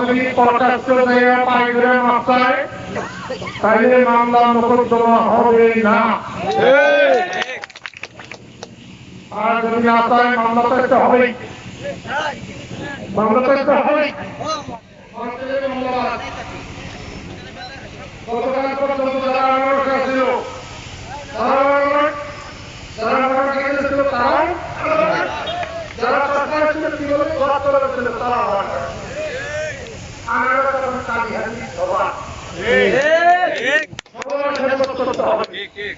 যদি পর্যাপ্ত জায়গা পাই করে মাত্রায় তাইলে মামলা মোকদ্দমা হবে না। আর যদি না মামলা তো একটা মামলা তো একটা গতকাল পর্যন্ত যারা আমার কাছে ছিল তারা আমার- যারা আমার কাছে ছিল তারাও যারা সরকার ছিল কি বলে সরকার ছিল তারা আমার কাছে। আমার কাছে আমার কালী হাতি সভা। সবার খেদমত করতে হবে।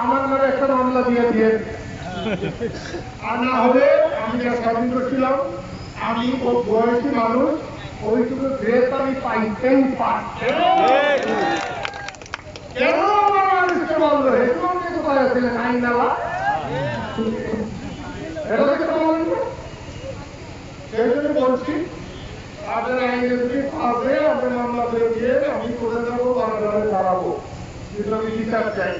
আমার নামে একটা মামলা দিয়ে দিয়ে আর না হলে আমি যা স্বাধীন করছিলাম, আমি ও বয়সী মানুষ, ওইটুকু ড্রেস আমি সেই জন্য বলছি আমি করে দেবো বাংলাদেশে দাঁড়াবো। কিন্তু আমি বিচার চাই।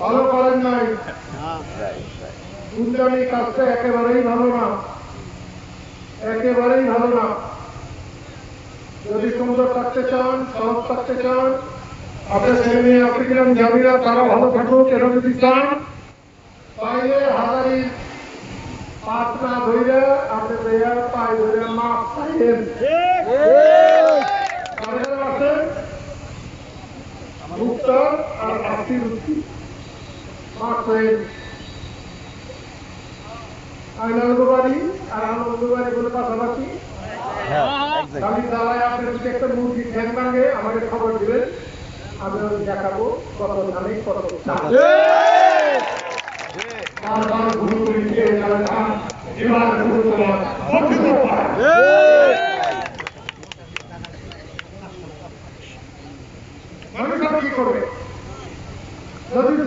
ভালো করেন নাই। দুজনই কাজটা একেবারেই ভালো না। একেবারেই ভালো না। যদি সুন্দর থাকতে চান সহজ থাকতে চান, আপনার ছেলে মেয়ে আপনি কিরম জামিরা তারা ভালো থাকুক এরকম যদি চান তাইলে হাজারি পাঁচ না ধরে আপনি মাপ চাইলেন মুক্তার আর আশির উত্তি মাপ চাইলেন আইনাল বাড়ি আর আনন্দ বলে পাশাপাশি। আমি দাঁড়ায় আপনার যদি একটা মুরগি ঠ্যাং ভাঙে আমাকে খবর দিবেন। আমি দেখাবো কত ধানে কত যারা ধান, এবার ঘুরে তোমার গঠিত হয়। মানুষ আর কি করবে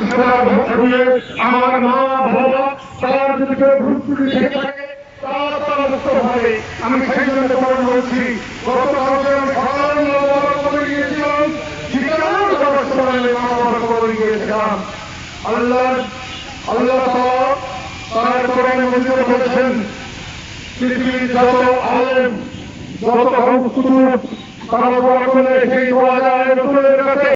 ভক্তি আমার মা বাবা যদি কেউ থেকে থাকে, তার আমি সেই জন্য আমি করে গিয়েছিলাম করে গিয়েছিলাম। আল্লাহ আল্লাহ তার কোরআনে মঞ্জুর করেছেন পৃথিবীর যত আলেম, যত তারা বলা করে সেই দোয়া রসুলের কাছে